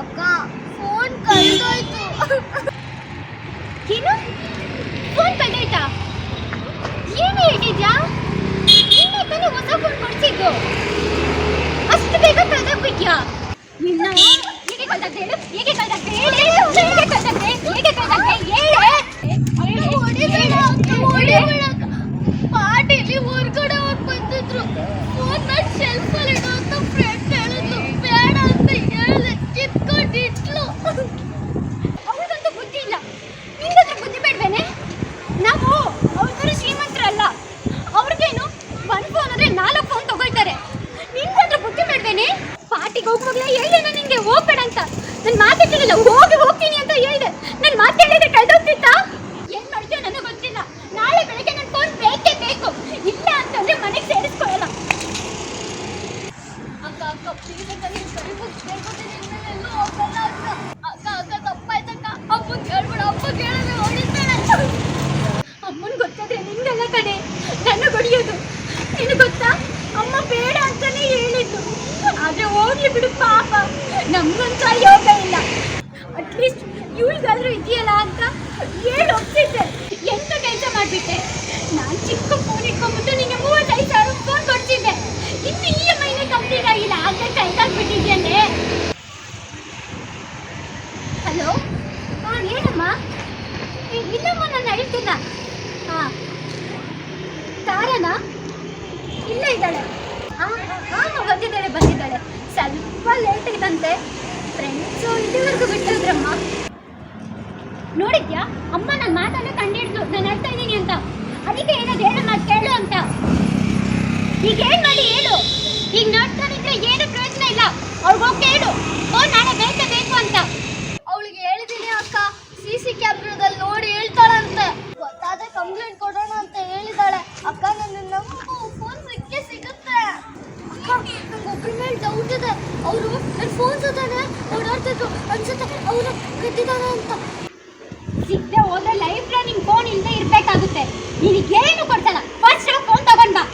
ಅಕ್ಕ ಫೋನ್ ಕಳೆದೋಯ್ತು. ಏನು? ಫೋನ್ ಕಳೆದೋಯ್ತಾ? ಏನು ಹೇಳಿದ್ಯಾ? ನಿನ್ನೆ ತಾನೇ ಹೊಸ ಫೋನ್ ಕೊಡ್ಸಿದ್ದು. ಅಷ್ಟು ಬೇಗ ಕಳೆದೋಗ್ಬಿಟ್ಯಾ? ನಿನ್ನ ಹೇಗೆ ಕಳ್ದಕ್ಕೆ ಹೇಳು? ಹೇಗೆ ಕಳ್ದಕ್ಕೆ ಹೇಳು? ಹೇಗೆ ಕಳ್ದಕ್ಕೆ ಹೇಗೆ ಕಳ್ದಕ್ಕೆ ಹೇಳು. ಪಾರ್ಟಿಲಿ ಹೊರ್ಗಡೆ ಹೋಗಿ ಬಂದಿದ್ರು. ಫೋನ್ನ ಶೆಲ್ಫ್ ಅಲ್ಲಿ ಇಡು ಅಂತ ಫ್ರೆಂಡ್ ಹೇಳಿದ್ಲು ಬೇಡ ಅಂತ ಹೇಳಿದೆ ಕಿತ್ಕೊಂಡಿಟ್ಲು ಅವ್ರಿಗಂತೂ ಬುದ್ಧಿ ಇಲ್ಲ ನಿಂಗಂದ್ರೆ ಬುದ್ಧಿ ಬೇಡ್ವೇನೆ ನಾವು ಅವ್ರ ಥರ ಶ್ರೀಮಂತರಲ್ಲ ಅವ್ರಿಗೇನು ಒಂದು ಫೋನ್ ಅಂದ್ರೆ ನಾಲ್ಕು ಫೋನ್ ತಗೊಳ್ತಾರೆ ನಿಂಗಂದ್ರೆ ಬುದ್ಧಿ ಬೇಡ್ವೇನೆ ಪಾರ್ಟಿಗೆ ಹೋಗುವಾಗಲೇ ಹೇಳ್ದೆ ನಾನು ನಿಂಗೆ ಹೋಗ್ಬೇಡ ಅಂತ ನನ್ನ ಮಾತಾಡ್ತಿರಲಿಲ್ಲ ಹೋಗಿ ಹೋಗ್ತೀನಿ ಅಂತ ಹೇಳ್ದೆ ನನ್ನ ಮಾತು ಹೇಳಿದ್ರೆ ಕಳ್ದೋಗ್ತಿತ್ತಾ ಏನ್ ಮಾಡ್ತೀಯೋ ನನಗೆ ಗೊತ್ತಿಲ್ಲ ನಾಳೆ ಬೆಳಗ್ಗೆ ನನ್ನ ಫೋನ್ ಬೇಕೇ ಬೇಕು ಇಲ್ಲ ಅಂತಂದ್ರೆ ಮನೆಗೆ ಸೇರಿಸ್ಕೊಳ್ಳಲ್ಲ ಅಕ್ಕ ಅಕ್ಕ ಪ್ಲೀಸ್ ಅಕ್ಕ ನೀನು ಕೈ ಮುಗಿಸ್ಬೇಕು ಎಲ್ಲೂ ಹೋಗಲ್ಲ ಅಕ್ಕ ಅಕ್ಕ ಅಕ್ಕ ತಪ್ಪಾಯ್ತಕ್ಕ ಅಪ್ಪನ್ ಕೇಳ್ಬೇಡ ಅಪ್ಪ ಕೇಳಿದ್ರೆ ಹೊಡಿತಾಳೆ ಅಮ್ಮನ್ ಗೊತ್ತಾದ್ರೆ ನಿಂಗಲ್ಲ ಕಡೆ ನನ್ನ ಹೊಡಿಯೋದು ನಿನಗೆ ಗೊತ್ತಾ ಅಮ್ಮ ಬೇಡ ಅಂತಾನೆ ಹೇಳಿದ್ದು ಆದ್ರೆ ಹೋಗ್ಲಿ ಬಿಡು ಪಾಪ ನಮ್ಗಂತ ಯೋಗ ಇಲ್ಲ ಅಟ್ಲೀಸ್ಟ್ ಇವಳಿಗಾದ್ರೂ ಇದೆಯಲ್ಲ ಅಂತ ಹೇಳಿ ಹೋಗ್ತಿದ್ದೆ ಎಂತ ಕೆಲಸ ಮಾಡ್ಬಿಟ್ಟೆ ನಾನು ಚಿಕ್ಕ ಫೋನ್ ಇಟ್ಕೊಂಡ್ಬಿಟ್ಟು ನಿಂಗೆ ಮೂವತ್ತೈದು ಸಾವಿರ ಫೋನ್ ಕೊಡ್ತಿದ್ದೆ ಇನ್ನು ಇ ಎಂ ಐನೇ ಕಂಪ್ಲೀಟ್ ಆಗಿಲ್ಲ ಆಗಲೇ ಕೈದಾಗ್ಬಿಟ್ಟಿದ್ಯಂತೆ ಹಲೋ ಹಾಂ ಏನಮ್ಮ ಏ, ಇಲ್ಲಮ್ಮ ನಾನು ಹೇಳ್ತಿಲ್ಲ ಹಾಂ ತಾರನಾ ಇಲ್ಲ ಇದ್ದಾಳೆ ಹಾಂ ಹಾಂ ಬಂದಿದ್ದಾಳೆ ಬಂದಿದ್ದಾಳೆ ಸ್ವಲ್ಪ ಲೇಟ್ ಇದಂತೆ ಫ್ರೆಂಡ್ಸು ಇಲ್ಲಿವರೆಗೂ ಬಿಟ್ಟಿದ್ರಮ್ಮ ನೋಡಿದ್ಯಾ ಅಮ್ಮ ನನ್ನ ಮಾತನ್ನು ಕಂಡಿಡ್ದು ನಾನು ಹೇಳ್ತಾ ಇದ್ದೀನಿ ಅಂತ ಅದಕ್ಕೆ ಏನದು ಹೇಳಮ್ಮ ಕೇಳು ಅಂತ ಈಗ ಏನ್ ಮಾಡಿ ಹೇಳು ಈಗ ನೋಡ್ತಾನಿದ್ರೆ ಏನು ಪ್ರಯೋಜನ ಇಲ್ಲ. ಅವ್ರಿಗೆ ಹೋಗಿ ಕೇಳು ಓ ನಾಳೆ ಬೇಕ ಬೇಕು ಅಂತ. ಅವಳಿಗೆ ಹೇಳಿದೀನಿ ಅಕ್ಕ. ಸಿ ಸಿ ಕ್ಯಾಮ್ರಾದಲ್ಲಿ ನೋಡಿ ಹೇಳ್ತಾಳಂತೆ. ಗೊತ್ತಾದ್ರೆ ಕಂಪ್ಲೇಂಟ್ ಕೊಡೋಣ ಅಂತ ಹೇಳಿದಾಳೆ. ಅಕ್ಕ ನನ್ನ ನಂಬು ಫೋನ್ ಸಿಕ್ಕೇ ಸಿಗುತ್ತೆ. ಅಕ್ಕ ನಂಗೆ ಒಬ್ಬರ ಮೇಲೆ ಡೌಟ್ ಇದೆ. ಅವರು ನನ್ನ ಫೋನ್ ಜೊತೆನೆ ಓಡಾಡ್ತಿದ್ರು. ಅನ್ಸುತ್ತೆ ಅವರು ಕದ್ದಿದ್ದಾರೆ ಅಂತ. ಸಿಗದೆ ಹೋದ್ರೆ ಲೈಫ್ ನಿನ್ ಫೋನ್ ಇಲ್ಲದೆ ಇರಬೇಕಾಗುತ್ತೆ. ನಿನಗೆ ಏನು ಕೊಡ್ಸಲ್ಲ ಫಸ್ಟ್ ಫೋನ್ ತಗೊಂಡ್ ಬಾ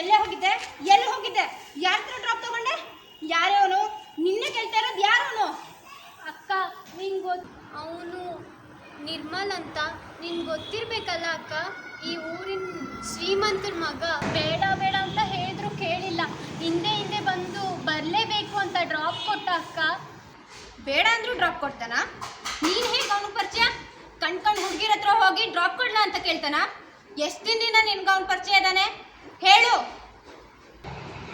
ಎಲ್ಲೇ ಹೋಗಿದ್ದೆ ಎಲ್ಲಿ ಹೋಗಿದ್ದೆ ಯಾರ ಹತ್ರ ಡ್ರಾಪ್ ತಗೊಂಡೆ ಯಾರೇ ಅವನು ನಿನ್ನೆ ಕೇಳ್ತಾ ಇರೋದು ಯಾರು ಅವನು ಅಕ್ಕ ನಿಂಗೆ ಗೊತ್ತು ಅವನು ನಿರ್ಮಲ್ ಅಂತ ನಿನ್ಗೆ ಗೊತ್ತಿರ್ಬೇಕಲ್ಲ ಅಕ್ಕ ಈ ಊರಿನ ಶ್ರೀಮಂತರ ಮಗ ಬೇಡ ಬೇಡ ಅಂತ ಹೇಳಿದ್ರು ಕೇಳಿಲ್ಲ. ಹಿಂದೆ ಹಿಂದೆ ಬಂದು ಬರಲೇಬೇಕು ಅಂತ ಡ್ರಾಪ್ ಕೊಟ್ಟ ಅಕ್ಕ? ಬೇಡ ಅಂದ್ರೂ ಡ್ರಾಪ್ ಕೊಡ್ತಾನ? ನೀನ್ ಹೇಗೆ ಅವನು ಪರಿಚಯ? ಕಣ್ ಕಣ್ ಹುಡುಗಿರ ಹತ್ರ ಹೋಗಿ ಡ್ರಾಪ್ ಕೊಡ್ಲ ಅಂತ ಕೇಳ್ತಾನ? ಎಷ್ಟು ದಿನ ನಿನ್ಗೆ ಅವ್ನ ಪರಿಚಯ ಇದ್ದಾನೆ ಹೇಳು.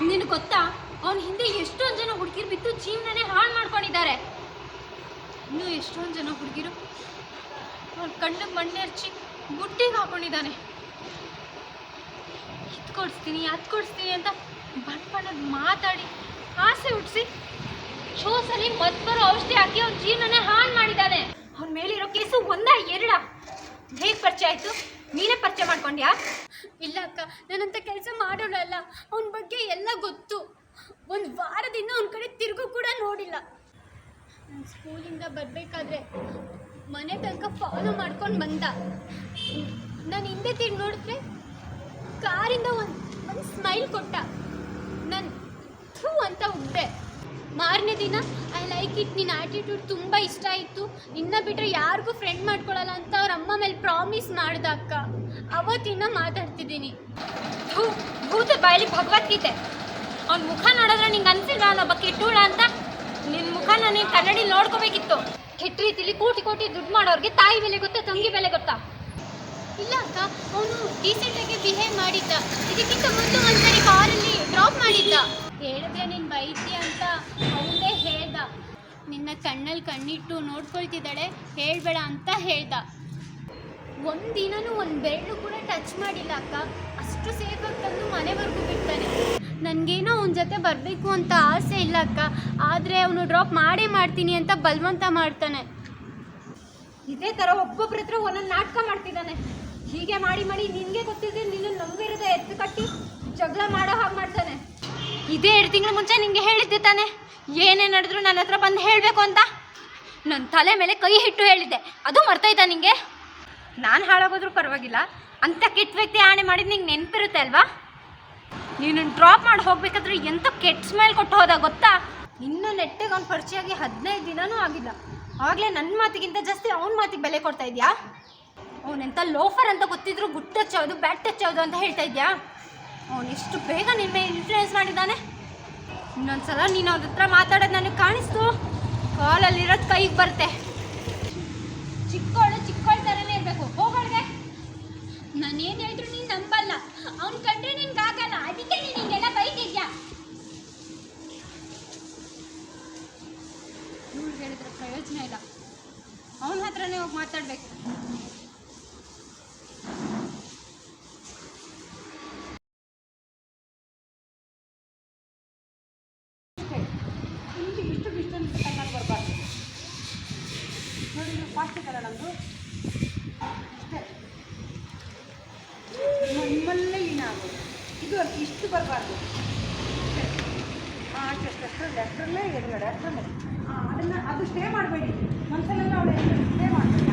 ನಿನಗೆ ಗೊತ್ತಾ ಅವನ ಹಿಂದೆ ಎಷ್ಟೊಂದು ಜನ ಹುಡುಗಿರು ಬಿತ್ತು ಜೀವನನೇ ಹಾಳು ಮಾಡ್ಕೊಂಡಿದ್ದಾರೆ. ಇನ್ನೂ ಎಷ್ಟೊಂದು ಜನ ಹುಡುಗಿರು ಅವ್ನ ಕಣ್ಣಿಗೆ ಮಣ್ಣೆರ್ಚಿ ಬುಟ್ಟಿಗೆ ಹಾಕೊಂಡಿದ್ದಾನೆ. ಕೊಡಿಸ್ತೀನಿ, ಅದು ಕೊಡಿಸ್ತೀನಿ ಅಂತ ಬಣ್ಣ ಬಣ್ಣದ ಮಾತಾಡಿ ಆಸೆ ಹುಟ್ಟಿಸಿ ಶೋಸಲ್ಲಿ ಮತ್ ಬರೋ ಔಷಧಿ ಹಾಕಿ ಅವ್ನ ಜೀವನನೇ ಹಾಳು ಮಾಡಿದ್ದಾನೆ. ಅವ್ನ ಮೇಲಿರೋ ಕೇಸು ಒಂದ ಎರಡ? ಹೇಗೆ ಪರಿಚಯ ಆಯಿತು? ನೀನೇ ಪರಿಚಯ ಮಾಡ್ಕೊಂಡ್ಯಾ? ಇಲ್ಲ ಅಕ್ಕ, ನಾನಂತ ಕೆಲಸ ಮಾಡೋಳಲ್ಲ ಅವನ ಬಗ್ಗೆ ಎಲ್ಲ ಗೊತ್ತು. ಒಂದು ವಾರದಿಂದ ಅವನ ಕಡೆ ತಿರುಗು ಕೂಡ ನೋಡಿಲ್ಲ. ನಾನು ಸ್ಕೂಲಿಂದ ಬರಬೇಕಾದ್ರೆ ಮನೆ ತನಕ ಫಾಲೋ ಮಾಡ್ಕೊಂಡು ಬಂದ. ನಾನು ಹಿಂದೆ ತಿರುಗಿ ನೋಡಿದ್ರೆ ಕಾರಿಂದ ಒಂದು ಒಂದು ಸ್ಮೈಲ್ ಕೊಟ್ಟ. ನಾನು ಥೂ ಅಂತ ಉಗ್ದೆ ಮಾರನೇ ದಿನ ಐ ಲೈಕ್ ಇಟ್ ನಿನ್ನ ಆ್ಯಟಿಟ್ಯೂಡ್ ತುಂಬ ಇಷ್ಟ ಆಯಿತು. ನಿನ್ನ ಬಿಟ್ಟರೆ ಯಾರಿಗೂ ಫ್ರೆಂಡ್ ಮಾಡ್ಕೊಳ್ಳಲ್ಲ ಅಂತ ಅವ್ರ ಅಮ್ಮ ಮೇಲೆ ಪ್ರಾಮಿಸ್ ಮಾಡ್ದ ಅಕ್ಕ. ಅವತ್ತಿನ ಮಾತಾಡ್ತಿದ್ದೀನಿ. ಥೂ ಭೂತ ಬಾಯಲಿ ಭಗವದ್ಗೀತೆ. ಅವ್ನ ಮುಖ ನೋಡಿದ್ರೆ ನಿಂಗೆ ಅನ್ಸಿಲ್ವಾ ಅಲ್ಲ ಒಬ್ಬ ಕೆಟ್ಟೂಳ ಅಂತ? ನಿನ್ನ ಮುಖ ನೀನು ಕನ್ನಡಿ ನೋಡ್ಕೋಬೇಕಿತ್ತು. ಕೆಟ್ಟ ರೀತಿಲಿ ಕೋಟಿ ಕೋಟಿ ದುಡ್ಡು ಮಾಡೋರಿಗೆ ತಾಯಿ ಬೆಲೆ ಗೊತ್ತಾ ತಂಗಿ ಬೆಲೆ ಗೊತ್ತಾ? ಇಲ್ಲ ಅಕ್ಕ ಅವನು ಡೀಸೆಂಟಾಗಿ ಬಿಹೇವ್ ಮಾಡಿದ್ದ. ಇದಕ್ಕಿಂತ ಮೊದಲು ಒಂದ್ಸರಿ ಕಾರಲ್ಲಿ ಡ್ರಾಪ್ ಮಾಡಿದ್ದ. ಹೇಳಿದ್ರೆ ನೀನು ಬೈತಿ ಅಂತ ಅವನೇ ಹೇಳ್ದ. ನಿನ್ನ ಕಣ್ಣಲ್ಲಿ ಕಣ್ಣಿಟ್ಟು ನೋಡ್ಕೊಳ್ತಿದ್ದಾಳೆ, ಹೇಳ್ಬೇಡ ಅಂತ ಹೇಳ್ದ. ಒಂದಿನನೂ ಒಂದು ಬೆರಳು ಕೂಡ ಟಚ್ ಮಾಡಿಲ್ಲ ಅಕ್ಕ. ಅಷ್ಟು ಸೇಫಾಗಿ ತಂದು ಮನೆವರೆಗೂ ಬಿಡ್ತಾನೆ. ನನಗೇನೋ ಅವನ ಜೊತೆ ಬರಬೇಕು ಅಂತ ಆಸೆ ಇಲ್ಲ ಅಕ್ಕ. ಆದರೆ ಅವನು ಡ್ರಾಪ್ ಮಾಡೇ ಮಾಡ್ತೀನಿ ಅಂತ ಬಲವಂತ ಮಾಡ್ತಾನೆ. ಇದೇ ಥರ ಒಬ್ಬೊಬ್ರ ಹತ್ರ ಒಂದೊಂದು ನಾಟಕ ಮಾಡ್ತಿದ್ದಾನೆ. ಹೀಗೆ ಮಾಡಿ ಮಾಡಿ ನಿನಗೆ ಗೊತ್ತಿದೆ ನಿನ್ನ ನಂಬಿರದ ಎತ್ತು ಕಟ್ಟಿ ಜಗಳ ಮಾಡೋ ಹಾಗೆ ಮಾಡ್ತಾನೆ. ಇದೇ ಎರಡು ತಿಂಗಳ ಮುಂಚೆ ನಿಂಗೆ ಹೇಳಿದ್ದೆ ತಾನೆ. ಏನೇ ನಡೆದ್ರು ನನ್ನ ಹತ್ರ ಬಂದು ಹೇಳಬೇಕು ಅಂತ. ನನ್ನ ತಲೆ ಮೇಲೆ ಕೈ ಹಿಟ್ಟು ಹೇಳಿದ್ದೆ. ಅದು ಮರ್ತೈತಾ ನಿಂಗೆ? ನಾನು ಹಾಳಾಗೋದ್ರೂ ಪರವಾಗಿಲ್ಲ. ಅಂತ ಕೆಟ್ಟ ವ್ಯಕ್ತಿ ಆಣೆ ಮಾಡಿದ್ ನಿಂಗೆ ನೆನಪಿರುತ್ತೆ ಅಲ್ವಾ? ನೀನು ಡ್ರಾಪ್ ಮಾಡಿ ಹೋಗ್ಬೇಕಾದ್ರೆ ಎಂತ ಕೆಟ್ಟ ಸ್ಮೈಲ್ ಕೊಟ್ಟು ಹೋದ ಗೊತ್ತಾ? ಇನ್ನೂ ನೆಟ್ಟಿಗೆ ಅವ್ನು ಪರಿಚಯ ಆಗಿ ಹದಿನೈದು ದಿನನೂ ಆಗಿಲ್ಲ. ಆಗಲೇ ನನ್ನ ಮಾತಿಗಿಂತ ಜಾಸ್ತಿ ಅವನ ಮಾತಿಗೆ ಬೆಲೆ ಕೊಡ್ತಾ ಇದೆಯಾ? ಅವನೆಂತ ಲೋಫರ್ ಅಂತ ಗೊತ್ತಿದ್ರು ಗುಡ್ ಟಚ್ ಹೌದು ಬ್ಯಾಡ್ ಟಚ್ ಹೌದು ಅಂತ ಹೇಳ್ತಾ ಇದೆಯಾ? ಅವನು ಬೇಗ ಮೇಲೆ ಇನ್ಫ್ಲೂಯೆನ್ಸ್ ಮಾಡಿದ್ದಾನೆ. ಇನ್ನೊಂದ್ಸಲ ನೀನು ಅವ್ರ ಹತ್ರ ಮಾತಾಡೋದು ನನಗೆ ಕಾಣಿಸ್ತು. ಕಾಲಲ್ಲಿರೋದು ಕೈಗೆ ಬರುತ್ತೆ. ಚಿಕ್ಕವಳು ಚಿಕ್ಕವಳ ಥರನೇ ಇರಬೇಕು. ಹೋಗೋಳ್ಗೆ. ನಾನು ಏನು ಹೇಳಿದ್ರು ನೀನು ನಂಬಲ್ಲ. ಅವ್ನು ಕಂಡ್ರೆ ನಿನ್ಗೆ ಆಗಲ್ಲ ಅದಕ್ಕೆ ನೀನು ಹಿಂಗೆಲ್ಲ ಬೈತಿದ್ಯಾ? ಹೇಳಿದ್ರೆ ಪ್ರಯೋಜನ ಇಲ್ಲ. ಅವನ ಹತ್ರನೇ ಹೋಗಿ ಮಾತಾಡಬೇಕು ಇಷ್ಟು ಡಿಸ್ಟೆನ್ಸ್ ಕಣ್ಣಲ್ಲಿ ಬರಬಾರ್ದು ನೋಡಿ ಇದು ಫಾಸ್ಟ್ ಇದಲ್ಲ ನಮ್ಮದು ಅಷ್ಟೇ ನಿಮ್ಮಲ್ಲೇ ಲೀನ ಆಗೋದು ಇದು ಅಲ್ಲ, ಇಷ್ಟು ಬರಬಾರ್ದು ಲೆಫ್ಟ್ರಲ್ಲೇ ಎದುರುಗಡೆ ಅಷ್ಟರಲ್ಲೇ ಹಾಂ ಅದನ್ನು ಅದು ಸ್ಟೇ ಮಾಡಬೇಡಿ. ಮನಸ್ಸಲ್ಲೆಲ್ಲ ಅವಳು ಸ್ಟೇ ಮಾಡಬೇಡಿ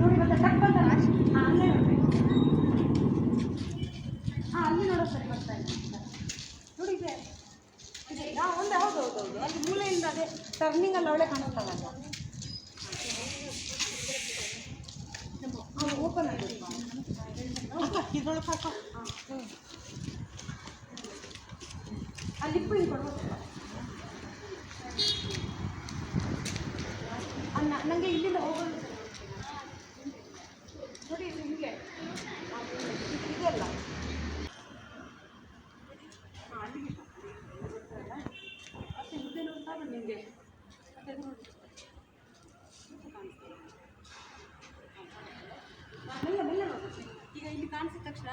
ನೋಡಿ, ಮತ್ತೆ ಟಕ್ ಬಂದಲ್ಲ ಹಾಂ ಅಲ್ಲೇ ನೋಡಬೇಕು. ಹಾಂ ಅಲ್ಲಿ ನೋಡೋ ಸರಿ ಬರ್ತಾ ಇದೆ. ನೋಡಿ, ಇದೆ. ಇದೆ. ಹಾಂ ಒಂದು, ಹೌದು ಹೌದು ಹೌದು. ಅಲ್ಲಿ ಮೂಲೆಯಿಂದ ಅದೇ ಟರ್ನಿಂಗಲ್ಲಿ ಅವಳೆ ಕಾಣುತ್ತಲ್ಲ ಓಪನ್ ಆಗಬೇಕು ಇದ್ರೊಳಗೆ ಸಾಕು ಹಾಂ ಹ್ಞೂ ಅಲ್ಲಿ ಇಪ್ಪು ಹಿಂಗೆ ಕೊಡ್ಬೇಕು ಅಲ್ಲ ನನಗೆ ಇಲ್ಲಿಂದ ಹೋಗೋದು ನೋಡಿ ಇದು ಹಿಂಗೆ ಇದೆಲ್ಲ ಹಾಂ ಅಲ್ಲಿಗೆ ಮತ್ತೆ ಹಿಂದೆ ನೋಡ್ತಾ ಬನ್ನಿ ನಿಮಗೆ ಮತ್ತೆ ಅದು ನೋಡಿ ಮೆಲ್ಲ ಮೆಲ್ಲ ನೋಡು ಈಗ ಇಲ್ಲಿ ಕಾಣಿಸಿದ ತಕ್ಷಣ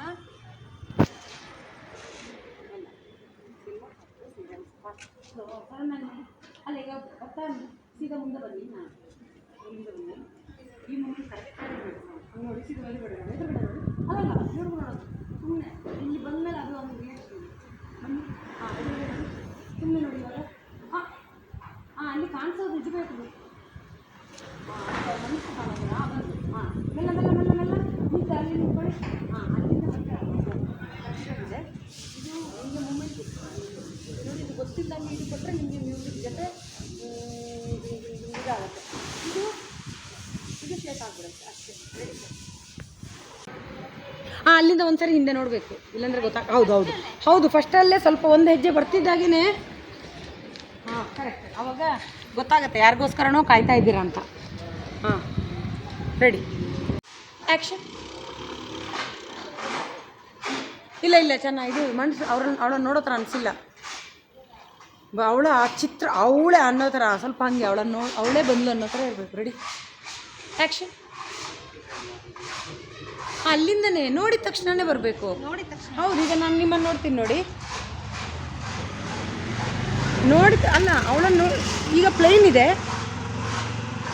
ಅಲ್ಲ ಈಗ ಬರ್ತಾ ಸೀದಾ ಮುಂದೆ ಬನ್ನಿ ನಾನು ಮುಂದೆ ಬನ್ನಿ ಈ ಮುಂದೆ ಕರೆಕ್ಟಾಗಿ ನೋಡಿ ಸೀದಾ ಮೇಲೆ ಬಿಡೋಣ ಎದುರುಗಡೆ ನೋಡಿ ಅಲ್ಲಲ್ಲ ನೋಡ್ಬೋದು ನೋಡೋದು ಸುಮ್ಮನೆ ಇಲ್ಲಿ ಬಂದಮೇಲೆ ಅದು ಒಂದು ರಿಯಾಕ್ಷನ್ ಬನ್ನಿ ಹಾಂ ಎದುರುಗಡೆ ನೋಡಿ ಸುಮ್ಮನೆ ನೋಡಿ ಇವಾಗ ಹಾಂ ಹಾಂ ಅಲ್ಲಿ ಕಾಣಿಸೋದು ನಿಜಬೇಕು ಹಾಂ ಮನುಷ್ಯ ಕಾಣೋದಿಲ್ಲ ಹಾಂ ಬಂದು ಹಾಂ ಮೆಲ್ಲ ಮೆಲ್ಲ ಮೆಲ್ಲ ಮೆಲ್ಲ ನಿಂತು ಅಲ್ಲಿ ನಿಂತ್ಕೊಳ್ಳಿ ಹಾಂ ಅಲ್ಲಿಂದ ಮತ್ತೆ ಕರೆಕ್ಟಾಗಿದೆ ಇದು ನಿಮಗೆ ಮೂಮೆಂಟ್ ನೋಡಿ ಇದು ಗೊತ್ತಿಲ್ಲಂಗೆ ಇದು ಕೊಟ್ಟರೆ ನಿಮಗೆ ಮ್ಯೂಸಿಕ್ ಜೊತೆ ಮ್, ಇದು ಇದು ಇದು ಇದಾಗುತ್ತೆ ಇದು ಇದು ಶೇಕ್ ಆಗಿಬಿಡುತ್ತೆ ಅಷ್ಟೇ ರೆಡಿ ಅಲ್ಲಿಂದ ಒಂದ್ಸರಿ ಹಿಂದೆ ನೋಡಬೇಕು. ಇಲ್ಲಾಂದ್ರೆ ಗೊತ್ತಾಗ ಹೌದು ಹೌದು. ಹೌದು ಫಸ್ಟಲ್ಲೇ ಸ್ವಲ್ಪ ಒಂದು ಹೆಜ್ಜೆ ಬರ್ತಿದ್ದಾಗೇ ಹಾಂ ಕರೆಕ್ಟ್ ಅವಾಗ ಗೊತ್ತಾಗುತ್ತೆ ಯಾರಿಗೋಸ್ಕರನೋ ಕಾಯ್ತಾ ಇದ್ದೀರಾ ಅಂತ. ಹಾಂ ರೆಡಿ ಆ್ಯಕ್ಷನ್ ಇಲ್ಲ ಇಲ್ಲ ಚೆನ್ನಾಗಿ ಇದು ಮನ್ಸು ಅವ್ರನ್ನ ಅವಳನ್ನ ನೋಡೋ ಥರ ಅನಿಸಿಲ್ಲ. ಅವಳ ಆ ಚಿತ್ರ ಅವಳೇ ಅನ್ನೋ ಥರ ಸ್ವಲ್ಪ ಹಂಗೆ ಅವಳನ್ನು ಅವಳೇ ಬಂದ್ಲು ಅನ್ನೋ ಥರ ಇರಬೇಕು. ರೆಡಿ ಆ್ಯಕ್ಷನ್ ಅಲ್ಲಿಂದನೇ ನೋಡಿದ ತಕ್ಷಣನೇ ಬರಬೇಕು. ನೋಡಿದ ತಕ್ಷಣ. ಹೌದು ಈಗ ನಾನು ನಿಮ್ಮನ್ನು ನೋಡ್ತೀನಿ ನೋಡಿ. ನೋಡಿ ಅಲ್ಲ ಅವಳನ್ನು ಈಗ ಪ್ಲೈನ್ ಇದೆ.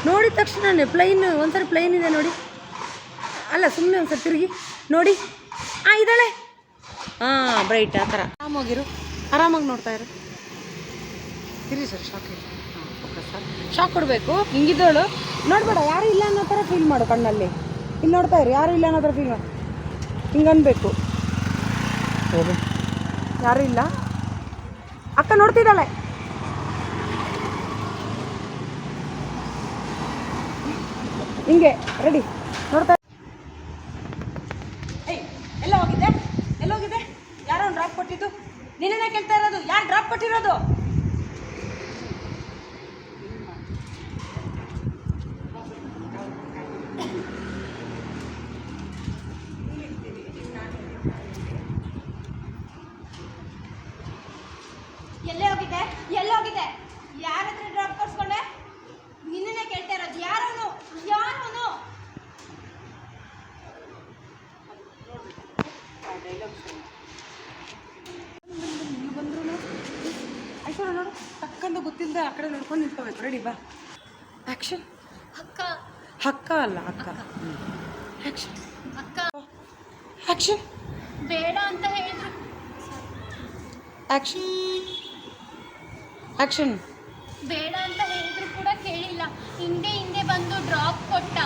ನೋಡಿದ ತಕ್ಷಣನೇ ಪ್ಲೈನ್ ಒಂದ್ಸರಿ ಪ್ಲೈನ್ ಇದೆ ನೋಡಿ. ಅಲ್ಲ ಸುಮ್ಮನೆ ಒಂದ್ಸರಿ ತಿರುಗಿ. ನೋಡಿ. ಹಾಂ ಇದ್ದಾಳೆ. ಹಾಂ ಬ್ರೈಟ್ ಆ ಥರ. ಆರಾಮಾಗಿರು. ಆರಾಮಾಗಿ ನೋಡ್ತಾ ಇರು. ಇರಿ. ಸರ್ ಶಾಕ್ ಶಾಕ್ ಕೊಡಬೇಕು. ಹಿಂಗಿದ್ದವಳು. ನೋಡ್ಬೇಡ ಯಾರು ಇಲ್ಲ ಅನ್ನೋ ಥರ ಫೀಲ್ ಮಾಡು ಕಣ್ಣಲ್ಲಿ. ಇಲ್ಲಿ ನೋಡ್ತಾ ಇರಿ ಯಾರು ಇಲ್ಲ ಅನ್ನೋದ್ರ ಫೀಲ್ ಹಿಂಗೆ ಅನ್ಬೇಕು. ಯಾರು ಇಲ್ಲ? ಅಕ್ಕ ನೋಡ್ತಿದ್ದಾಳೆ. ಹಿಂಗೆ ರೆಡಿ ನೋಡ್ತಾ ಏಯ್ ಎಲ್ಲ ಹೋಗಿದ್ದೆ ಎಲ್ಲ ಹೋಗಿದೆ ಯಾರೋ ಡ್ರಾಪ್ ಕೊಟ್ಟಿದ್ದು ನೀನೇನೇ ಕೇಳ್ತಾ ಇರೋದು ಯಾರು ಡ್ರಾಪ್ ಕೊಟ್ಟಿರೋದು ಗೊತ್ತಿಲ್ಲದೆ ಆ ಕಡೆ ನೋಡ್ಕೊಂಡು ನಿಂತ್ಕೋಬೇಕು. ರೆಡಿ ಬಾ. ಆ್ಯಕ್ಷನ್ ಅಕ್ಕ. ಅಕ್ಕ ಅಲ್ಲ ಅಕ್ಕ. ಆ್ಯಕ್ಷನ್ ಅಕ್ಕ. ಆ್ಯಕ್ಷನ್ ಬೇಡ ಅಂತ ಹೇಳಿದ್ರು. ಆ್ಯಕ್ಷನ್ ಆ್ಯಕ್ಷನ್ ಬೇಡ ಅಂತ ಹೇಳಿದ್ರು ಕೂಡ ಕೇಳಿಲ್ಲ. ಹಿಂದೆ ಹಿಂದೆ ಬಂದು ಡ್ರಾಪ್ ಕೊಟ್ಟ.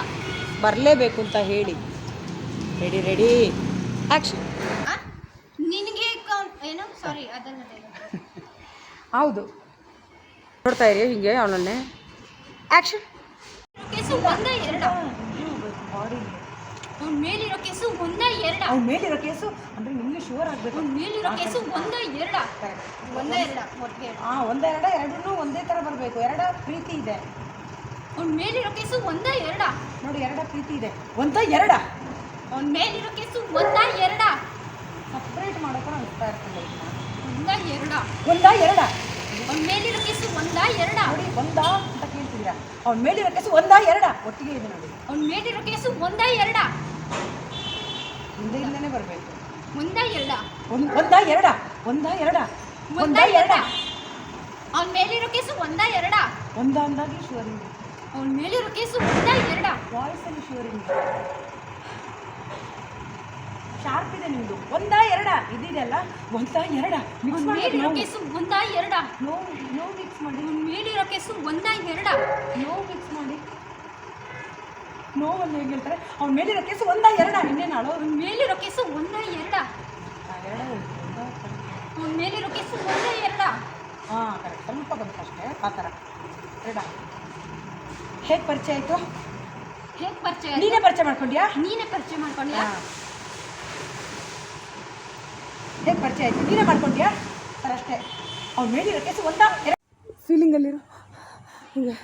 ಬರಲೇಬೇಕು ಅಂತ ಹೇಳಿ. ರೆಡಿ ರೆಡಿ ಆ್ಯಕ್ಷನ್ ನಿನಗೆ ಏನು? ಸಾರಿ ಅದನ್ನ ಹೌದು. ನೋಡ್ತಾ ಇರಿ ಹಿಂಗೆ ಅವನನ್ನೇ. ಆ್ಯಕ್ಷನ್ ಕೇಸು ಒಂದ ಎರಡ? ಅವ್ನ ಮೇಲಿರೋ ಕೇಸು ಒಂದ ಎರಡ? ಅವ್ನ ಮೇಲಿರೋ ಕೇಸು ಅಂದರೆ ನಿಮಗೆ ಶೂರ್ ಆಗಬೇಕು. ಅವ್ನ ಮೇಲಿರೋ ಕೇಸು ಒಂದ ಎರಡ? ಒಂದ ಎರಡ ಒಟ್ಟಿಗೆ ಹಾಂ ಒಂದೆರಡ ಎರಡನ್ನೂ ಒಂದೇ ತರ ಬರಬೇಕು. ಎರಡ ಪ್ರೀತಿ ಇದೆ. ಅವ್ನ ಮೇಲಿರೋ ಕೇಸು ಒಂದ ಎರಡ? ನೋಡಿ ಎರಡ ಪ್ರೀತಿ ಇದೆ. ಒಂದ ಎರಡ? ಅವ್ನ ಮೇಲಿರೋ ಕೇಸು ಒಂದ ಎರಡ? ಸಪ್ರೇಟ್ ಮಾಡೋಕೆ ಅನಿಸ್ತಾ ಇರ್ತದೆ ಒಂದ ಎರಡ? ಒಂದ ಎರಡ? ಅವ್ನ ಮೇಲಿರೋ ಕೇಸು ಒಂದಾ ಎರಡ? ನೋಡಿ ಒಂದಾ ಅಂತ ಕೇಳ್ತಿದ್ದೀರಾ? ಅವ್ನ ಮೇಲಿರೋ ಕೇಸು ಒಂದಾ ಎರಡ? ಒಟ್ಟಿಗೆ ಇದೆ ನೋಡಿ. ಅವ್ನ ಮೇಲಿರೋ ಕೇಸು ಒಂದಾ ಎರಡ? ಹಿಂದೆ ಹಿಂದೆನೇ ಬರಬೇಕು. ಒಂದಾ ಎರಡ? ಒಂದ್ ಒಂದ ಎರಡ? ಒಂದಾ ಎರಡ? ಒಂದಾ ಎರಡಾ? ಅವ್ನ ಮೇಲಿರೋ ಕೇಸು ಒಂದಾ ಎರಡ? ಒಂದಾ ಅಂದಾಗಿ ಶೂರಿಂಗ್ ಅವ್ನ ಮೇಲಿರೋ ಕೇಸು ಒಂದ ಎರಡ? ವಾಯ್ಸಲ್ಲಿ ಶೂರಿಂಗ್ ಶಾರ್ಪ್ ಇದೆ ನಿಮ್ಮದು ಒಂದ ಎರಡ? ಇದಿದೆಯಲ್ಲ ಒಂದ ಎರಡ? ಮಿಕ್ಸ್ ಮಾಡಿ ಮೇಲಿರೋ ಕೇಸು ಒಂದ ಎರಡ? ನೋ ನೋ ಮಿಕ್ಸ್ ಮಾಡಿ. ಮೇಲಿರೋ ಕೇಸು ಒಂದ ಎರಡ? ನೋ ಮಿಕ್ಸ್ ಮಾಡಿ. ನೋ ಒಂದು ಹೆಂಗೆ ಹೇಳ್ತಾರೆ? ಅವ್ನ ಮೇಲಿರೋ ಕೇಸು ಒಂದ ಎರಡ? ಇನ್ನೇನು ಅಳೋ ಅವ್ನ ಮೇಲಿರೋ ಕೇಸು ಒಂದ ಎರಡ? ಅವ್ನ ಮೇಲಿರೋ ಕೇಸು ಒಂದ ಎರಡ? ಹಾಂ ಕರೆಕ್ಟ್ ಸ್ವಲ್ಪ ಬಂತು ಅಷ್ಟೇ. ಆ ಥರ. ಎರಡ? ಹೇಗೆ ಪರಿಚಯ ಆಯಿತು? ಹೇಗೆ ಪರಿಚಯ? ನೀನೇ ಪರಿಚಯ ಮಾಡ್ಕೊಂಡ್ಯಾ? ನೀನೇ ಪರಿಚಯ ಮಾಡ್ಕೊಂಡ್ಯಾ? ಹೇಗೆ ಪರಿಚಯ ಆಯಿತು? ನೀನೇ ಮಾಡ್ಕೊಂಡ್ಯಾ? ಸರ್ ಅಷ್ಟೇ. ಅವ್ನು ಮೇಲಿರೋ ಕೇಸು ಒಂದ? ಫೀಲಿಂಗಲ್ಲಿರು ಹಿಂಗೆ.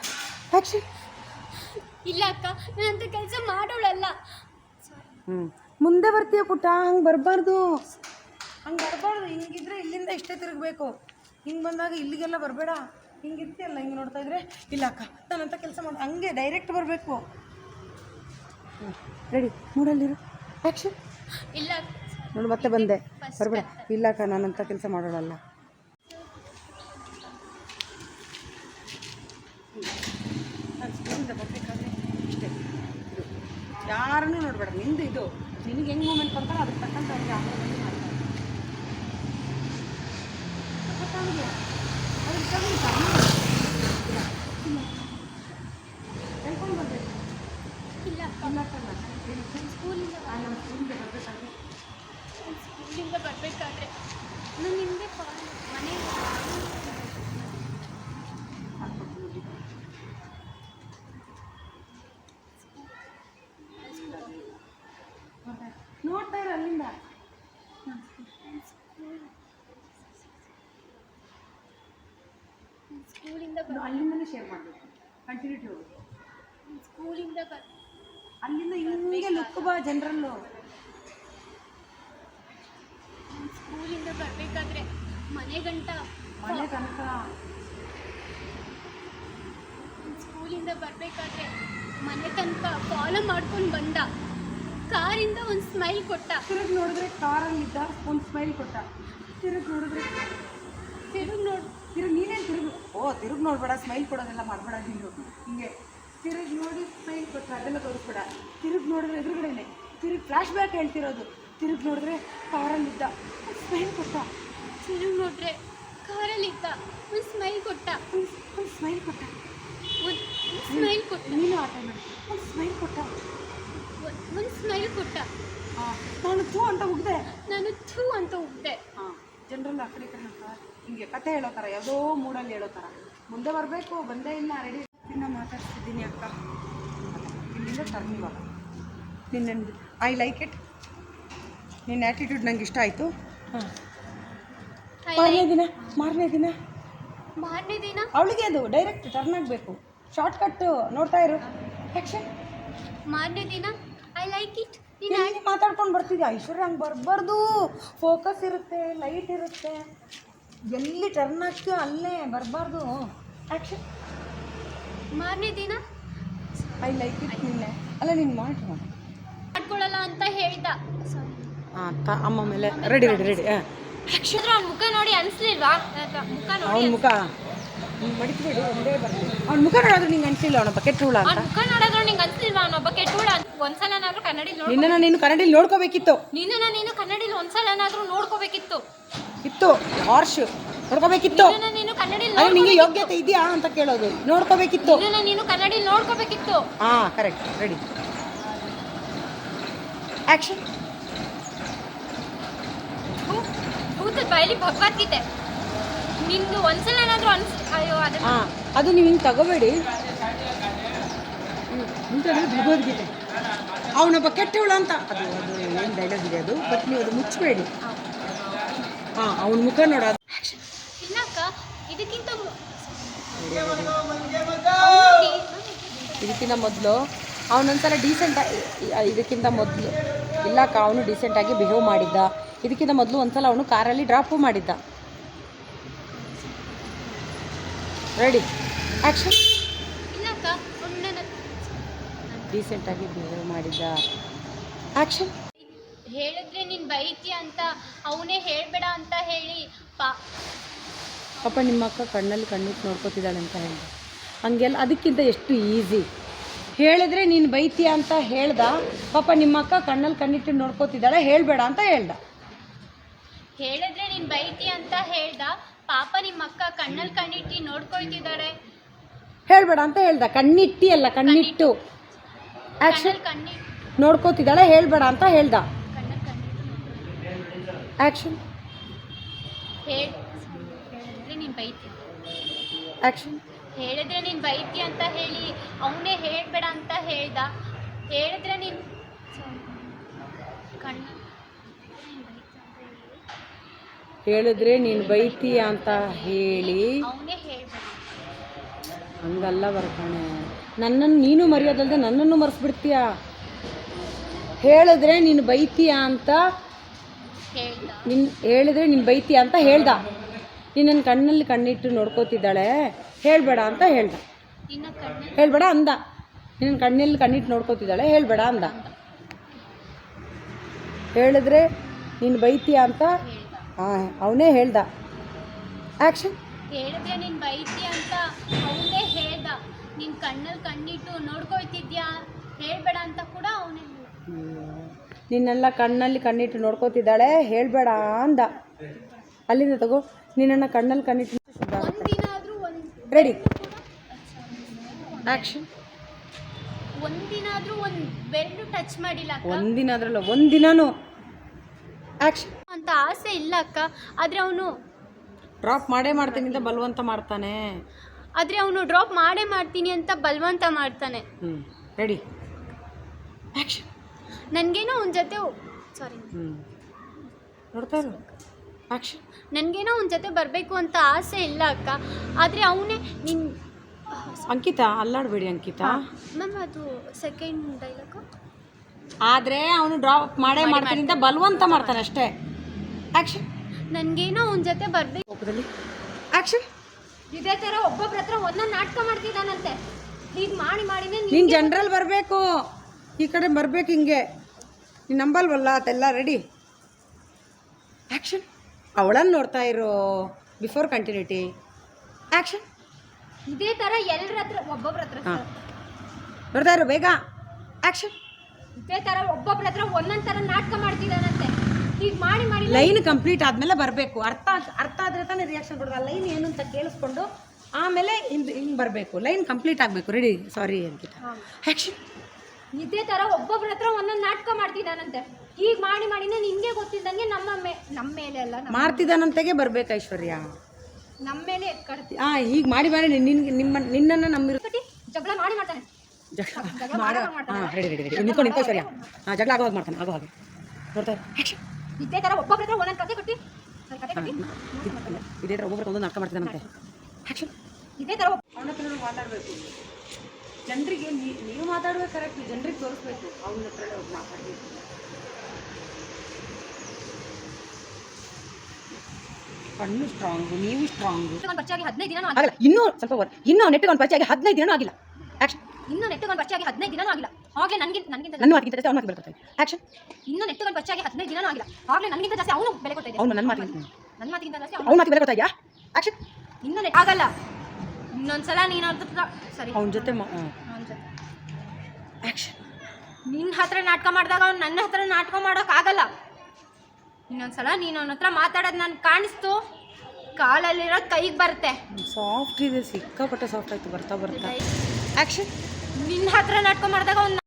ಆ್ಯಕ್ಷನ್ ಇಲ್ಲ ಅಕ್ಕ ನಾನಂತ ಕೆಲಸ ಮಾಡೋಳಲ್ಲ. ಹ್ಞೂ ಮುಂದೆ ಬರ್ತೀಯ ಪುಟ್ಟ? ಹಂಗೆ ಬರಬಾರ್ದು. ಹಂಗೆ ಬರಬಾರ್ದು. ಹಿಂಗಿದ್ರೆ ಇಲ್ಲಿಂದ ಇಷ್ಟೇ ತಿರುಗಬೇಕು. ಹಿಂಗೆ ಬಂದಾಗ ಇಲ್ಲಿಗೆಲ್ಲ ಬರಬೇಡ. ಹಿಂಗೆ ಇರ್ತೀಯಲ್ಲ ಹಿಂಗೆ ನೋಡ್ತಾ ಇದ್ರೆ? ಇಲ್ಲ ಅಕ್ಕ ನಾನಂತ ಕೆಲಸ ಮಾಡಿ ಹಂಗೆ ಡೈರೆಕ್ಟ್ ಬರಬೇಕು. ರೆಡಿ ಮೂಡಲ್ಲಿರು. ಆ್ಯಕ್ಷನ್ ಇಲ್ಲ ನೋಡು ಮತ್ತೆ ಬಂದೆ. ಬರಬೇಡ. ಇಲ್ಲ ಅಕ್ಕ ನಾನಂತ ಕೆಲಸ ಇಷ್ಟೇ ಯಾರನ್ನೂ ನೋಡಬೇಡ. ನಿಂದು ಇದು. ನಿನಗೆ ಹೆಂಗೆ ಮೂಮೆಂಟ್ ಕೊಡ್ತಾರೋ ಅದಕ್ಕೆ ತಕ್ಕಂತ ಅವ್ರಿಗೆ ಆಮೇಲೆ ಮಾಡ್ತಾರೆ. ಇಲ್ಲ. ಬರಬೇಕಾದ್ರೆ ಸ್ಕೂಲಿಂದ ಬರಬೇಕಾದ್ರೆ ನಾನು ನಿಮಗೆ ಮನೆ ನೋಡ್ತಾ ಇರೋ ಅಲ್ಲಿಂದ. ಸ್ಕೂಲಿಂದ ಅಲ್ಲಿಂದನೇ ಶೇರ್ ಮಾಡಬೇಕು. ಕಂಟಿನ್ಯೂಟಿ ಹೋಗಿ ಸ್ಕೂಲಿಂದ ಅಲ್ಲಿಂದ ಹಿಂಗೆ ಲುಕ್ ಬಾ ಜನರಲ್ಲು. ಸ್ಕೂಲಿಂದ ಬರಬೇಕಾದ್ರೆ ಮನೆ ಗಂಟ. ಮನೆ ತನಕ ಸ್ಕೂಲಿಂದ ಬರಬೇಕಾದ್ರೆ ಮನೆ ತನಕ ಫಾಲೋ ಮಾಡ್ಕೊಂಡು ಬಂದ. ಕಾರಿಂದ ಒಂದು ಸ್ಮೈಲ್ ಕೊಟ್ಟ. ತಿರುಗ್ ನೋಡಿದ್ರೆ ಕಾರಲ್ಲಿದ್ದ ಒಂದು ಸ್ಮೈಲ್ ಕೊಟ್ಟ. ತಿರುಗ್ ನೋಡಿದ್ರೆ ತಿರುಗ್ ನೋಡ್ ತಿರುಗಿ ನೀನೇನು ತಿರುಗು? ಓ ತಿರುಗಿ ನೋಡ್ಬೇಡ ಸ್ಮೈಲ್ ಕೊಡೋದೆಲ್ಲ ಮಾಡಬೇಡ ನೀನು. ಹಿಂಗೆ. ತಿರುಗ್ ನೋಡಿ ಸ್ಮೈಲ್ ಕೊಟ್ಟ ಅದೆಲ್ಲ ತೋರಿಸ್ಬೇಡ. ತಿರುಗ್ ನೋಡಿದ್ರೆ ಎದುರುಗಡೆನೆ. ತಿರುಗ್ ಫ್ಲಾಶ್ ಬ್ಯಾಕ್ ಹೇಳ್ತಿರೋದು. ತಿರುಗಿ ನೋಡಿದ್ರೆ ಕಾರಲ್ಲಿದ್ದ ಸ್ಮೈಲ್ ಕೊಟ್ಟ. ತಿರುಗಿ ನೋಡಿದ್ರೆ ಕಾರಲ್ಲಿದ್ದ ಒಂದು ಸ್ಮೈಲ್ ಕೊಟ್ಟ. ಒಂದು ಸ್ಮೈಲ್ ಕೊಟ್ಟ. ಒಂದು ಸ್ಮೈಲ್ ಕೊಟ್ಟ. ನೀನು ಆಟ ಮಾಡಿ. ಒಂದು ಸ್ಮೈಲ್ ಕೊಟ್ಟ. ಒಂದು ಸ್ಮೈಲ್ ಕೊಟ್ಟ. ಹಾಂ ನಾನು ಥೂ ಅಂತ ಉಗ್ದೆ. ನಾನು ಥೂ ಅಂತ ಉಗ್ದೆ. ಹಾಂ ಜನರಲ್ಲಿ ಆ ಕಡೆ ಕಡೆ ಹಿಂಗೆ ಕತೆ ಹೇಳೋ ಥರ ಯಾವುದೋ ಮೂಡಲ್ಲಿ ಹೇಳೋ ಥರ ಮುಂದೆ ಬರಬೇಕು ಬಂದೇ ಇಲ್ಲ ರೆಡಿ ಇನ್ನ ಮಾತಾಡ್ತಿದ್ದೀನಿ ಅಕ್ಕ. ಇಲ್ಲಿಂದ ತರ್ನಿವಾಗ ನಿನ್ನ ಐ ಲೈಕ್ ಇಟ್ ನಿನ್ನ ಆ್ಯಟಿಟ್ಯೂಡ್ ನಂಗೆ ಇಷ್ಟ ಆಯಿತು. ಹಾಂ. ಮಾರನೇ ದಿನ ಮಾರನೇ ದಿನ. ಮಾರನೇ ದಿನ? ಅವಳಿಗೆ ಅದು ಡೈರೆಕ್ಟ್ ಟರ್ನ್ ಆಗಬೇಕು. ಶಾರ್ಟ್ ಕಟ್ ನೋಡ್ತಾ ಇರು. ಆ್ಯಕ್ಷನ್ ಮಾರನೇ ದಿನ? ಐ ಲೈಕ್ ಇಟ್ ನೀನು ಇಲ್ಲಿ ಮಾತಾಡ್ಕೊಂಡು ಬರ್ತಿದ್ಯಾ? ಐಶ್ವರ್ಯ ಹಂಗೆ ಬರಬಾರ್ದು. ಫೋಕಸ್ ಇರುತ್ತೆ ಲೈಟ್ ಇರುತ್ತೆ. ಎಲ್ಲಿ ಟರ್ನ್ ಆಗ್ತೀಯೋ ಅಲ್ಲೇ ಬರಬಾರ್ದು. ಆ್ಯಕ್ಷನ್ ಮಾರನೇ ದಿನ? ಐ ಲೈಕ್ ಇಟ್ ನಿನ್ನೆ. ಅಲ್ಲ ನೀನು ಮಾಡಿ ಮಾಡ್ಕೊಳ್ಳಲ್ಲ ಅಂತ ಹೇಳ್ದ. ಹಾಂ ತ ಅಮ್ಮ ಮೇಲೆ. ರೆಡಿ ರೆಡಿ ರೆಡಿ ಹಾಂ ಅವ್ನ ಮುಖ ನೋಡಿ ಅನ್ಸ್ಲಿಲ್ವಾ? ಮುಖ ನೋಡಿ ಅವನ ಮುಖ. ಮಡಿಸ್ಬೇಡಿ ಒಂದೇ ಬರ್ತೀನಿ ಅವ್ನ ಮುಖ ನೋಡೋದು ನಿಂಗೆ ಅನ್ಸಿಲ್ಲ ಅವನೊಬ್ಬ ಕೆಟ್ಟ ಹುಳ ಅವ್ನ ಅಂತ ಮುಖ ನೋಡಿದ್ರು ನಿಂಗೆ ಅನ್ಸ್ಲಿಲ್ವಾ? ಅವನೊಬ್ಬ ಕೆಟ್ಟೋಳ ಒಂದ್ಸಲನಾದ್ರೂ ಕನ್ನಡಿ ನೋಡ್ ನಿನ್ನನ್ನು ನೀನು ಕನ್ನಡಿ ನೋಡ್ಕೋಬೇಕಿತ್ತು. ನಿನ್ನ ನೀನು ಕನ್ನಡಿಲಿ ಒಂದ್ಸಲನಾದ್ರೂ ನೋಡ್ಕೋಬೇಕಿತ್ತು. ಇತ್ತು. ಹಾರ್ಶ್ ನೋಡ್ಕೋಬೇಕಿತ್ತು. ನಿನ್ನ ನೀನು ಕನ್ನಡಿ ಅದೇ ನಿಂಗೆ ಯೋಗ್ಯತೆ ಇದೆಯಾ ಅಂತ ಕೇಳೋದು. ನೋಡ್ಕೋಬೇಕಿತ್ತು. ನಿನ್ನ ನೀನು ಕನ್ನಡಿ ನೋಡ್ಕೋಬೇಕಿತ್ತು. ಹಾ ಕರೆಕ್ಟ್ ರೆಡಿ ಆಕ್ಷನ್ ಭೂ- ಭೂತದ ಬಾಯಲ್ಲಿ ಭಗವದ್ಗೀತೆ ನಿಂದು ಒಂದ್ಸಲನಾದ್ರೂ ಅನ್ಸ್ ಅಯ್ಯೋ ಅದನ್ನ ಹಾ ಅದು ನೀವು ಹಿಂಗೆ ತಗೋಬೇಡಿ. ಭಗವದ್ಗೀತೆ ಅವನೊಬ್ಬ ಕೆಟ್ಟವಳು ಅಂತ. ಅದು ಅದು ಏನು ಡೈಲಾಗ್ ಇದೆ ಅದು ಬಟ್ ನೀವು ಅದು ಮುಚ್ಚಬೇಡಿ ಹಾಂ ಅವನ ಮುಖ ನೋಡ ಇಲ್ಲಕ್ಕ ಇದಕ್ಕಿಂತ ಇದಕ್ಕಿಂತ ಮೊದಲು ಅವನೊಂದ್ಸಲ ಡೀಸೆಂಟ್ ಇದಕ್ಕಿಂತ ಮೊದಲು. ಇಲ್ಲಕ್ಕ ಅವನು ಡೀಸೆಂಟಾಗಿ ಬಿಹೇವ್ ಮಾಡಿದ್ದ. ಇದಕ್ಕಿಂತ ಮೊದಲು ಒಂದ್ಸಲ ಅವನು ಕಾರಲ್ಲಿ ಡ್ರಾಪು ಮಾಡಿದ್ದ. ರೆಡಿ ಆ್ಯಕ್ಷನ್ ನನ್ನ ಡೀಸೆಂಟಾಗಿ ಬಿಹೇವ್ ಮಾಡಿದ್ದ. ಆಕ್ಷನ್ ಹೇಳಿದ್ರೆ ನೀನ್ ಬೈತಿ ಅಂತ ಅವನೇ ಹೇಳ್ಬೇಡ ಅಂತ ಹೇಳಿ ಪಾ ಪಾಪ ನಿಮ್ಮ ಅಕ್ಕ ಕಣ್ಣಲ್ಲಿ ಕಣ್ಣಿಟ್ಟು ನೋಡ್ಕೋತಿದ್ದಾಳೆ ಅಂತ ಹೇಳಿದೆ. ಹಂಗೆಲ್ಲ ಅದಕ್ಕಿಂತ ಎಷ್ಟು ಈಸಿ ಹೇಳಿದ್ರೆ ನೀನು ಬೈತೀಯ ಅಂತ ಹೇಳ್ದ ಪಾಪ ನಿಮ್ಮ ಅಕ್ಕ ಕಣ್ಣಲ್ಲಿ ಕಣ್ಣಿಟ್ಟು ನೋಡ್ಕೋತಿದ್ದಾಳೆ ಹೇಳಬೇಡ ಅಂತ ಹೇಳ್ದ. ಹೇಳಿದ್ರೆ ನೀನು ಬೈತಿ ಅಂತ ಹೇಳ್ದ ಪಾಪ ನಿಮ್ಮ ಅಕ್ಕ ಕಣ್ಣಲ್ಲಿ ಕಣ್ಣಿಟ್ಟು ನೋಡ್ಕೊಳ್ತಿದ್ದಾರೆ ಹೇಳ್ಬೇಡ ಅಂತ ಹೇಳ್ದ. ಕಣ್ಣಿಟ್ಟಿ ಅಲ್ಲ ಕಣ್ಣಿಟ್ಟು. ಆ್ಯಕ್ಷನ್ ಕಣ್ಣಲ್ಲಿ ಕಣ್ಣಿ ನೋಡ್ಕೋತಿದ್ದಾಳೆ ಹೇಳ್ಬೇಡ ಅಂತ ಹೇಳ್ದ. ಕಣ್ಣಲ್ಲಿ ಕಣ್ಣಿಟ್ಟು. ಆ್ಯಕ್ಷನ್ ಹೇಳಿದ್ರೆ ನೀನು ಬೈತಿ. ಆ್ಯಕ್ಷನ್ ಹೇಳಿದ್ರೆ ನೀನು ಬೈತಿ ಅಂತ ಹೇಳಿ ಅವನೇ ಹೇಳ್ಬೇಡ ಅಂತ ಹೇಳ್ದ. ಹೇಳಿದ್ರೆ ನೀನ್ ಕಣ್ಣ ಹೇಳಿದ್ರೆ ನೀನು ಬೈತೀಯ ಅಂತ ಹೇಳಿ. ಹಂಗಲ್ಲ ಬರ್ಕಣೆ ನನ್ನನ್ನು ನೀನು ಮರೆಯೋದಲ್ದೆ ನನ್ನನ್ನು ಮರೆಸ್ಬಿಡ್ತೀಯ? ಹೇಳಿದ್ರೆ ನೀನು ಬೈತೀಯ ಅಂತ ನಿನ್ ಹೇಳಿದ್ರೆ ನೀನು ಬೈತೀಯ ಅಂತ ಹೇಳ್ದ. ನಿನ್ನ ಕಣ್ಣಲ್ಲಿ ಕಣ್ಣಿಟ್ಟು ನೋಡ್ಕೋತಿದ್ದಾಳೆ. ಹೇಳಬೇಡ ಅಂತ ಹೇಳ್ದ. ಹೇಳ್ಬೇಡ ಅಂದ. ನಿನ್ನ ಕಣ್ಣಲ್ಲಿ ಕಣ್ಣಿಟ್ಟು ನೋಡ್ಕೋತಿದ್ದಾಳೆ. ಹೇಳಬೇಡ ಅಂದ. ಹೇಳಿದ್ರೆ ನೀನು ಬೈತೀಯ ಅಂತ ಹಾಂ ಅವನೇ ಹೇಳ್ದ. ಆಕ್ಷನ್ ಹೇಳಿದ್ರೆ ನೀನು ಬೈತಿ ಅಂತ ಅವನೇ ಹೇಳ್ದ. ನಿನ್ನ ಕಣ್ಣಲ್ಲಿ ಕಣ್ಣಿಟ್ಟು ನೋಡ್ಕೊಯ್ತಿದ್ಯಾ ಹೇಳ್ಬೇಡ ಅಂತ ಕೂಡ ಅವನೇ ನಿನ್ನೆಲ್ಲ ಕಣ್ಣಲ್ಲಿ ಕಣ್ಣಿಟ್ಟು ನೋಡ್ಕೋತಿದ್ದಾಳೆ ಹೇಳಬೇಡ ಅಂದ. ಅಲ್ಲಿಂದ ತಗೋ ನಿನ್ನನ್ನು ಕಣ್ಣಲ್ಲಿ ಕಣ್ಣಿಟ್ಟು ಒಂದಿನ ಆದ್ರೂ ಒಂದ್ ರೆಡಿ ಆ್ಯಕ್ಷನ್ ಒಂದಿನ ಆದರೂ ಒಂದ್ ಬೆರಳು ಟಚ್ ಮಾಡಿಲ್ಲ ಅಕ್ಕ. ಒಂದಿನ ಅದರಲ್ಲ ಆ್ಯಕ್ಷನ್ ಅಂತ ಆಸೆ ಇಲ್ಲ ಅಕ್ಕ. ಆದರೆ ಅವನು ಡ್ರಾಪ್ ಮಾಡೇ ಮಾಡ್ತೀನಿ ಅಂತ ಬಲವಂತ ಮಾಡ್ತಾನೆ. ಆದರೆ ಅವನು ಡ್ರಾಪ್ ಮಾಡೇ ಮಾಡ್ತೀನಿ ಅಂತ ಬಲವಂತ ಮಾಡ್ತಾನೆ. ಹ್ಞೂ ರೆಡಿ ಆ್ಯಕ್ಷನ್ ನನಗೇನೋ ಅವನ ಜೊತೆ ಸಾರಿ ಹ್ಞೂ ನೋಡ್ತಾ ಇರು. ಆ್ಯಕ್ಷನ್ ನನಗೇನೋ ಅವನ ಜೊತೆ ಬರಬೇಕು ಅಂತ ಆಸೆ ಇಲ್ಲ ಅಕ್ಕ. ಆದರೆ ಅವನೇ ನಿನ್ ಅಂಕಿತಾ ಅಲ್ಲಾಡಬೇಡಿ ಅಂಕಿತಾ. ಮ್ಯಾಮ್ ಅದು ಸೆಕೆಂಡ್ ಡೈಲಾಗು ಆದರೆ ಅವನು ಡ್ರಾಪ್ ಮಾಡೇ ಮಾಡ್ತಾನೆ ಅಂತ ಬಲವಂತ ಮಾಡ್ತಾನೆ ಅಷ್ಟೇ. ಆ್ಯಕ್ಷನ್ ನನಗೇನೋ ಅವನ ಜೊತೆ ಬರ್ಬೇಕು. ಕೋಪದಲ್ಲಿ. ಆ್ಯಕ್ಷನ್ ಇದೇ ಥರ ಒಬ್ಬೊಬ್ರ ಹತ್ರ ಒಂದೊಂದು ನಾಟಕ ಮಾಡ್ತಿದ್ದಾನಂತೆ. ಈಗ ಮಾಡಿ ಮಾಡಿನೇ ನೀನು ಜನರಲ್ ಬರಬೇಕು. ಈ ಕಡೆ ಬರಬೇಕು ಹಿಂಗೆ. ನೀನು ನಂಬಲ್ವಲ್ಲ ಅದೆಲ್ಲ ರೆಡಿ ಆ್ಯಕ್ಷನ್ ಅವಳನ್ನು ನೋಡ್ತಾ ಇರೋ ಬಿಫೋರ್ ಕಂಟಿನ್ಯೂಟಿ ಆ್ಯಕ್ಷನ್ ಇದೇ ತರ ಎಲ್ಲರ ಹತ್ರ ಒಬ್ಬೊಬ್ರ ಹತ್ರ ಹಾಂ. ನೋಡ್ತಾ ಇರೋ ಬೇಗ. ಆ್ಯಕ್ಷನ್ ಇದೇ ಥರ ಒಬ್ಬೊಬ್ರ ಹತ್ರ ಒಂದೊಂದು ಥರ ನಾಟಕ ಮಾಡ್ತಿದ್ದಾನಂತೆ. ಈಗ ಮಾಡಿ ಮಾಡಿ ಲೈನ್ ಕಂಪ್ಲೀಟ್ ಆದಮೇಲೆ ಬರಬೇಕು. ಅರ್ಥ ಅರ್ಥ ಆದರೆ ತಾನೇ ರಿಯಾಕ್ಷನ್ ಕೊಡೋದು. ಆ ಲೈನ್ ಏನು ಅಂತ ಕೇಳಿಸ್ಕೊಂಡು ಆಮೇಲೆ ಹಿಂದೆ ಹಿಂಗೆ ಬರಬೇಕು. ಲೈನ್ ಕಂಪ್ಲೀಟ್ ಆಗಬೇಕು. ರೆಡಿ ಸಾರಿ ಅಂತ ಆ್ಯಕ್ಷನ್ ಇದೇ ಥರ ಒಬ್ಬೊಬ್ರ ಹತ್ರ ಒಂದೊಂದು ನಾಟಕ ಮಾಡ್ತಿದ್ದಾನಂತೆ ಈಗ ಮಾಡಿ ಮಾಡಿನೇ ನಿಮಗೆ ಗೊತ್ತಿದ್ದಂಗೆ ನಮ್ಮ ಮೇ ನಮ್ಮ ಮೇಲೆ ಅಲ್ಲ ನಮ್ಮ- ಮಾಡ್ತಿದ್ದಾನಂತೆಗೆ ಬರಬೇಕು ಐಶ್ವರ್ಯ. ನಮ್ಮ ಮೇಲೆ ಎತ್ಕಡ್ತಿ ಹಾಂ ಹೀಗೆ ಮಾಡಿ ಮಾಡಿ ನಿನ್ಗೆ ನಿಮ್ಮ ನಿನ್ನನ್ನು ನಮ್ಮ ಜಗಳ ಮಾಡಿ ಮಾಡ್ತಾನೆ. ಜಗಳ ಮಾಡೋ. ಹಾಂ ರೆಡಿ ರೆಡಿ ರೆಡಿ ನಿಂತ್ಕೊಂಡು ನಿಂತ್ಕೊ ಸರಿಯಾ. ಹಾಂ ಜಗಳ ಆಗೋ ಹಾಗೆ ಮಾಡ್ತಾನೆ ಆಗೋ ಹಾಗೆ ನೋಡ್ತಾ ಇದೇ ತರ ಒಬ್ಬೊಬ್ರ ಹತ್ರ ಒಂದೊಂದು ಕತೆ ಕಟ್ಟಿ. ಒಂದ್ ಕತೆ ಕಟ್ಟಿ. ಇದೇ ಥರ ಒಬ್ಬೊಬ್ಬರು ಒಂದೊಂದು ನಾಟಕ ಮಾಡ್ತಿದ್ದಾನಂತೆ ಆ್ಯಕ್ಷನ್ ಇದೇ ತರ ಅವನ ಹತ್ರ ಮಾತಾಡಬೇಕು. ಜನರಿಗೆ ನೀವು ಮಾತಾಡ್ಬೇಕು ಕರೆಕ್ಟ್ ಜನರಿಗೆ ತೋರಿಸ್ಬೇಕು. ಅವನ ಹತ್ರ ಮಾತಾಡಬೇಕು. ಕಣ್ಣು ಸ್ಟ್ರಾಂಗು ನೀವು ಸ್ಟ್ರಾಂಗ್ ಒಂದು ಪರಿಚಯ ಆಗಿ ಹದಿನೈದು ದಿನ ಆಗಲ್ಲ. ಇನ್ನೂ ಸ್ವಲ್ಪ ಇನ್ನೂ ನೆಟ್ಟಿಗೆ ಒಂದು ಪರಿಚಯ ಆಗಿ ಹದಿನೈದು ದಿನ ಆಗಿಲ್ಲ. ಆ್ಯಕ್ಷನ್ ಇನ್ನು ನೆಟ್ಟಗೊಂದು ಪರಿಚಯ ಆಗಿ ಹದಿನೈದು ದಿನನೂ ಆಗಿಲ್ಲ. ಆಗ್ಲೇ ನನಗಿಂತ ನನಗಿಂತ ನನ್ನ ಮಾತಿಗಿಂತ ಜಾಸ್ತಿ ಅವ್ನ ಮಾತಿಗೆ ಬರ್ತಾರೆ ಆಕ್ಷನ್ ಇನ್ನು ನೆಟ್ಟಗೊಂದು ಪರಿಚಯ ಆಗಿ ಹದಿನೈದು ದಿನನೂ ಆಗಿಲ್ಲ. ಆಗ್ಲೇ ನನಗಿಂತ ಜಾಸ್ತಿ ಅವನು ಬೆಲೆ ಕೊಡ್ತಾ ಅವನು ನನ್ನ ಮಾತಿಗೆ ನನ್ನ ಮಾತಿಗಿಂತ ಜಾಸ್ತಿ ಅವನು ಮಾತಿಗೆ ಬೆಲೆ ಕೊಡ್ತಾ ಇದೆಯಾ? ಆಕ್ಷನ್ ಇನ್ನು ನೆಟ್ ಆಗಲ್ಲ. ಇನ್ನೊಂದ್ಸಲ ನೀನು ಅಂತ ಸರಿ. ಅವನ ಜೊತೆ ಅವ್ನ ಜೊತೆ. ಆ್ಯಕ್ಷನ್ ನಿನ್ನ ಹತ್ರ ನಾಟಕ ಮಾಡಿದಾಗ ಅವ್ನು ನನ್ನ ಹತ್ರ ನಾಟಕ ಮಾಡೋಕ್ಕಾಗಲ್ಲ ಇನ್ನೊಂದ್ಸಲ ನೀನು ಅವನ ಹತ್ರ ಮಾತಾಡೋದು ನಾನು ಕಾಣಿಸ್ತು. ಕಾಲಲ್ಲಿರೋ ಕೈಗೆ ಬರುತ್ತೆ. ಸಾಫ್ಟ್ ಇದೆ ಸಿಕ್ಕಾಪಟ್ಟೆ ಸಾಫ್ಟ್ ಆಯಿತು ಬರ್ತಾ ಬರ್ತಾ. ಆ್ಯಕ್ಷನ್ ನಿನ್ನ ಹತ್ರ ನಾಟಕ ಮಾಡಿದಾಗ ಅವ್ನು